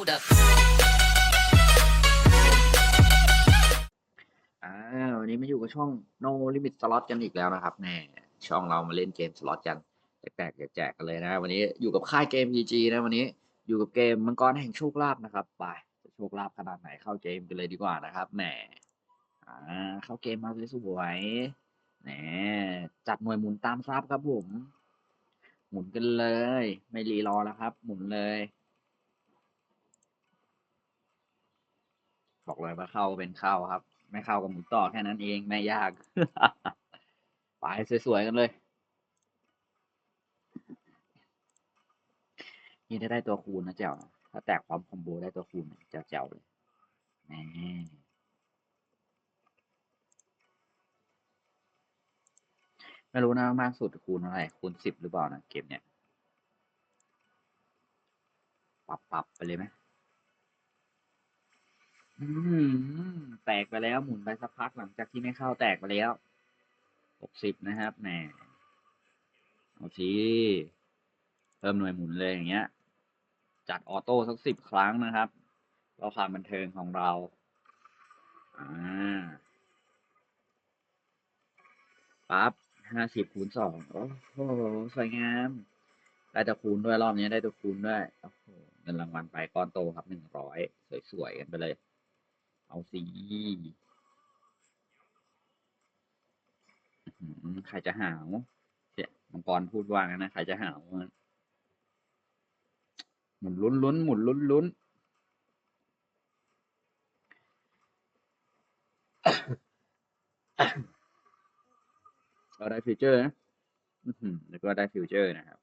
hold up. อ่าวันนี้มาอยู่กับช่อง No Limit Slot กันอีกแล้วนะครับแน่ช่องเรามาเล่นเกมสล็อตกันแจกๆแจกกันเลยนะ วันนี้อยู่กับค่ายเกม PG นะวันนี้อยู่กับเกมมังกรแห่งโชคลาภนะครับไปจะโชคลาภขนาดไหนเข้าเกมกันเลยดีกว่านะครับแหมอ่าเข้าเกมมาสวยๆแหมจัดหน่วยหมุนตามซับครับผมหมุนกันเลย ไม่รีรอแล้วครับ หมุนเลย บอกเลยว่าเข้าเป็นเข้าครับ ไม่เข้ากับหมุนต่อแค่นั้นเองไม่ยากไปสวยๆกันเลย นี่ถ้าได้ตัวคูณนะแจ๋วนะถ้าแตกพร้อมคอมโบได้ตัวคูณเจะแจ๋วเลยแหมไม่รู้นะมากสุดคูณอะไรคูณสิบหรือเปล่านะเกมเนี่ยปรับปรับไปเลยไหม อืมแตกไปแล้วหมุนไปสักพักหลังจากที่ไม่เข้าแตกไปแล้วหกสิบนะครับแหมเอาทีเพิ่มหน่วยหมุนเลยอย่างเงี้ย จัดออโต้สักสิบครั้งนะครับเพื่อความบันเทิงของเราอ่าปั๊บห้าสิบคูณสองโอ้โหสวยงาม ได้ตัวคูณด้วยรอบนี้ได้ตัวคูณด้วยโอ้โหเงินรางวัลไปก้อนโตครับหนึ่งร้อยสวยๆกันไปเลย เอาสิอื้อหือใครจะหาวเนี่ยมังกรพูดว่างั้นนะใครจะหาวหมุนลุ้นลุ้นหมุนลุ้นลุ้นก็ได้ฟิวเจอร์นะอือหือแล้วก็ได้ฟิวเจอร์นะครับ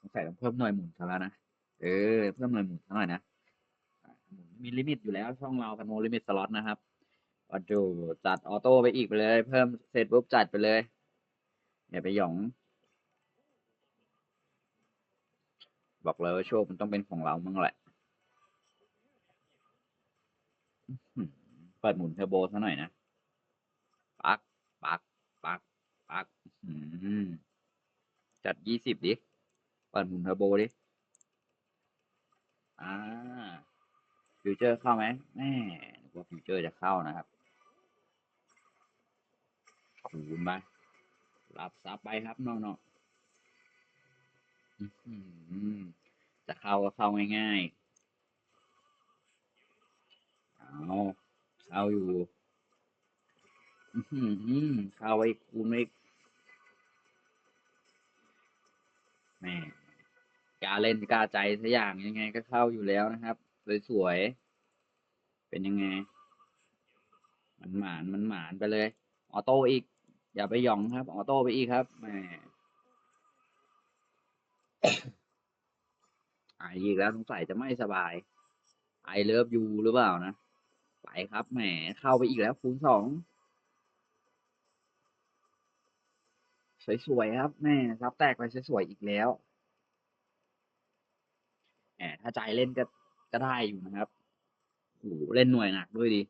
สงสัยต้องเพิ่มหน่วยหมุนซะแล้วนะ เออเพิ่มหน่วยหมุนหน่อยนะอะหมุนมีลิมิตอยู่แล้วช่องเรากันโนลิมิตสล็อตนะครับออโต้จัดออโต้ไปอีกไปเลย เพิ่มเสร็จปุ๊บจัดไปเลยอย่าไปหยอง บอกเลยว่าโชคมันต้องเป็นของเรามั่งแหละอื้อหือเปิดหมุนเทอร์โบซะหน่อยนะ ปัก ปัก ปัก ปักจัดยี่สิบดิ เปิดหมุนเทอร์โบดิ อ่าฟิวเจอร์เข้าไหมแม่ว่าฟิวเจอร์จะเข้านะครับคูณไปรับซับไปครับน้องๆจะเข้าก็เข้าง่ายๆเอาเข้าอยู่เข้าไปคูณไปอีกแม่ กล้าเล่นกล้าใจสักอย่างยังไงก็เข้าอยู่แล้วนะครับ สวยๆ เป็นยังไง มันหมานมันหมานไปเลย ออโต้อีก อย่าไปหยองครับ ออโต้ไปอีกครับแหมไออีกแล้วสงสัยจะไม่สบาย ไอเลิฟยูหรือเปล่านะ ไปครับแหมเข้าไปอีกแล้วคูณสองสวยๆครับแม่รับแตกไปสวยๆอีกแล้ว แหมถ้าใจเล่นก็ก็ได้อยู่นะครับโหเล่นหน่วยหนักด้วยดิ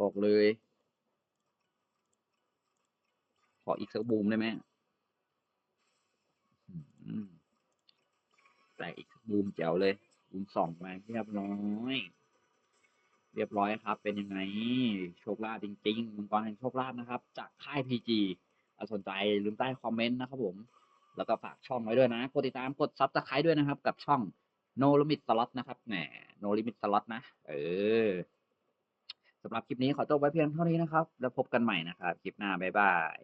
บอกเลย ขออีกสักบูมได้ไหมแต่อีกบูมแจ๋วเลย บูมสองมาเรียบร้อย เรียบร้อยครับ เป็นยังไง โชคลาภจริงๆมังกรแห่งโชคลาภนะครับ จากค่าย PG ถ้าสนใจลืมใต้คอมเมนต์นะครับผม แล้วก็ฝากช่องไว้ด้วยนะ กดติดตามกดซับสไครต์ด้วยนะครับ กับช่อง โนลิมิตสล็อตนะครับแหมโนลิมิตสล็อตนะ เออสำหรับคลิปนี้ขอจบไว้เพียงเท่านี้นะครับ แล้วพบกันใหม่นะครับ คลิปหน้า บ๊ายบาย